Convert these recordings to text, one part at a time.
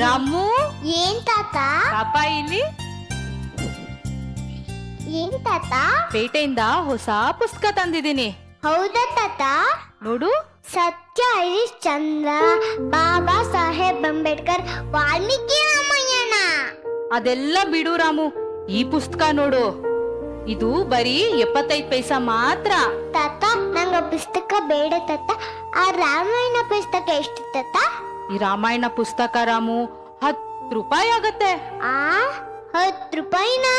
ರಾಮು? ಏನ್ ತಾತ? ಪಾಪ ಇಲ್ಲಿ? ಏನ್ ತಾತ? ಪೇಟೆಯಿಂದ ಹೊಸ ಪುಸ್ತಕ ತಂದಿದ್ದೀನಿ. ಹೌದಾ ತಾತ? ನೋಡು. ಸತ್ಯ ಹರೀಶ್ ಚಂದ್ರ ಬಾಬಾ ಸಾಹೇಬ್ ಅಂಬೇಡ್ಕರ್ ವಾಲ್ಮೀಕಿ ರಾಮಾಯಣ. ಅದೆಲ್ಲ ಬಿಡು ರಾಮು. ಈ ಪುಸ್ತಕ ನೋಡು. ಇದು ಬರೀ ಎಪ್ಪತ್ತೈದು ಪೈಸಾ ಮಾತ್ರ. ತಾತ ನಂಗ ಪುಸ್ತಕ ಬೇಡ ತಾತ. ಆ ರಾಮಾಯಣ ಪುಸ್ತಕ ಎಷ್ಟು ತಾತ? ಈ ರಾಮಾಯಣ ಪುಸ್ತಕ ರಾಮು ಹತ್ತು ರೂಪಾಯಿ ಆಗತ್ತೆ. ಆ ಹತ್ತು ರೂಪಾಯಿನಾ?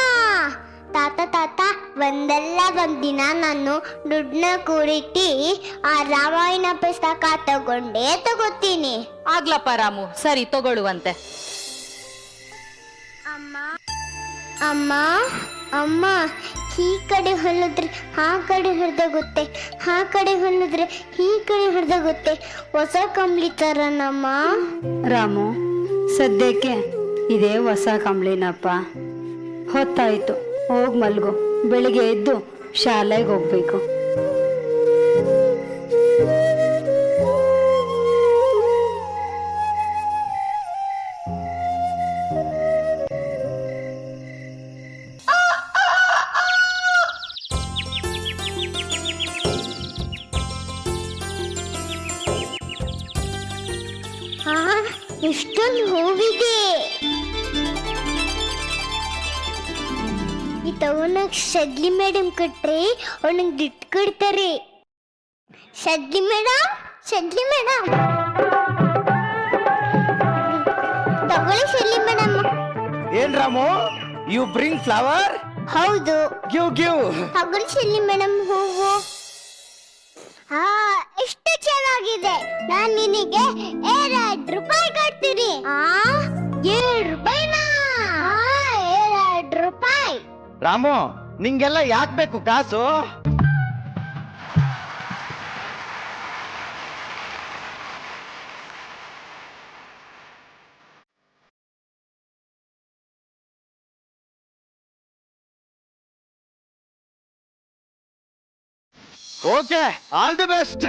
ತಾತ ತಾತ ಒಂದಲ್ಲ ಒಂದಿನ ನಾನು ದುಡ್ಡನ್ನ ಕೂಡಿಟ್ಟಿ ಆ ರಾಮಾಯಣ ಪುಸ್ತಕ ತಗೊಂಡೇ ತಗೋತೀನಿ. ಆಗ್ಲಪ್ಪ ರಾಮು ಸರಿ ತಗೊಳ್ಳುವಂತೆ. ಅಮ್ಮ ಅಮ್ಮ ಅಮ್ಮ, ಈ ಕಡೆ ಹೊಲಿದ್ರೆ ಆ ಕಡೆ ಹೊಡೆದಾಗುತ್ತೆ ಆ ಕಡೆ ಹೊಲಿದ್ರೆ ಈ ಕಡೆ ಹೊಡೆದಾಗುತ್ತೆ ಹೊಸ ಕಂಬ್ಳಿ ತರನಮ್ಮ ರಾಮು, ಸದ್ಯಕ್ಕೆ ಇದೇ ಹೊಸ ಕಂಬಳಿನಪ್ಪ. ಹೊತ್ತಾಯ್ತು, ಹೋಗ್ ಮಲ್ಗು, ಬೆಳಿಗ್ಗೆ ಎದ್ದು ಶಾಲೆಗೆ ಹೋಗ್ಬೇಕು. ಎಷ್ಟೊಂದು ಹೂವಿದೆ. ಈ ತಗೊಂಡಾಗ ಶಡ್ಲಿ ಮೇಡಮ್ ಕೊಟ್ರೆ ಅವನಿಗೆ ದುಡ್ಡು ಕೊಡ್ತಾರೆ. ಶಡ್ಲಿ ಮೇಡಮ್ ಶಡ್ಲಿ ಮೇಡಮ್ ತಗೊಳ್ಳಿ ಶಡ್ಲಿ ಮೇಡಮ್ ಏನ್ ರಾಮು ಯು ಬ್ರಿಂಗ್ ಫ್ಲವರ್ ಹೌದು. Give give. ತಗೊಳ್ಳಿ ಶಡ್ಲಿ ಮೇಡಮ್ ಹೂವು ಹಾ ಎಷ್ಟು ಚೆನ್ನಾಗಿದೆ. ನಾನು ನಿನಗೆ ಎರಡು ರೂಪಾಯಿ ಕೊಡ್ತೀನಿ. ಆ? ಏಳು ರೂಪಾಯಿನಾ? ಎರಡು ರೂಪಾಯಿ. ರಾಮು ನಿಂಗೆಲ್ಲ ಯಾಕೆ ಬೇಕು ಕಾಸು? ಓಕೆ ಆಲ್ ದಿ ಬೆಸ್ಟ್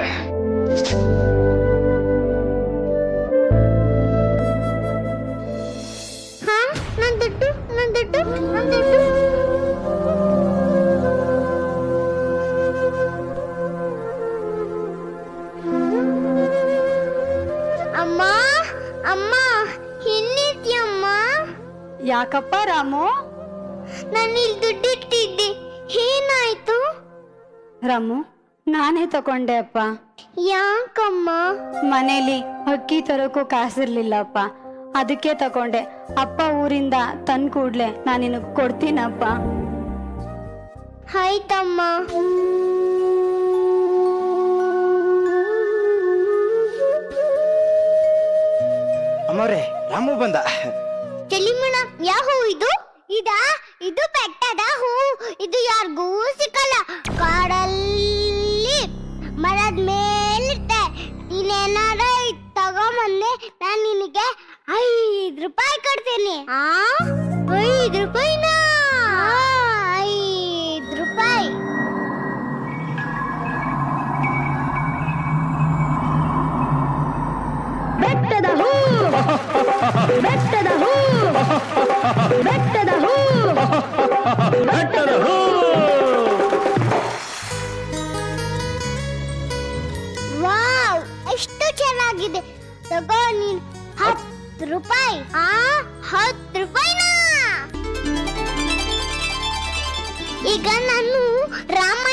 ಹಾ ನನ್ ದುಡ್ಡು ನನ್ ದುಡ್ಡು ನನ್ ದುಡ್ಡು. ಅಮ್ಮ ಅಮ್ಮ? ಯಾಕಪ್ಪ ರಾಮು? ನಾನು ಇಲ್ಲಿ ದುಡ್ಡು ಇಟ್ಟಿದ್ದೆ. ಏನಾಯ್ತು? ರಾಮು ನಾನೇ ತಕೊಂಡೆ ಅಪ್ಪ. ಯಾಕಮ್ಮ? ಮನೇಲಿ ಅಕ್ಕಿ ತರೋಕ್ಕೂ ಕಾಸಿರ್ಲಿಲ್ಲಪ್ಪ. ಅದಕ್ಕೆ ತಕೊಂಡೆ. ಅಪ್ಪ ಊರಿಂದ ತಂದ್ ಕೂಡ್ಲೆ ನಾನು ನಿನಗ್ ಕೊಡ್ತೀನಪ್ಪ. ಆಯ್ತಮ್ಮ. ಅಮ್ಮವ್ರೆ ರಾಮು ಬಂದ. ಚೆಲಿಮಣ ಯಾವ ಹೂ ಇದು? ಇದಾ? ಇದು ಬೆಟ್ಟದ ಹೂ. ಇದು ಯಾರಿಗೂ ಸಿಕ್ಕಲ್ಲ. ಆ? ಐದು ರೂಪಾಯಿನಾ? ಐದು ರೂಪಾಯಿ. ಬೆಟ್ಟದ ಹೂ ಬೆಟ್ಟದ ಹೂ ಬೆಟ್ಟದ ಹೂ ವಾವ್ ಹತ್ತು ರೂಪಾಯಿ. ಆ ಹತ್ತು ರೂಪಾಯಿನಾ? ಈಗ ನಾನು ರಾಮ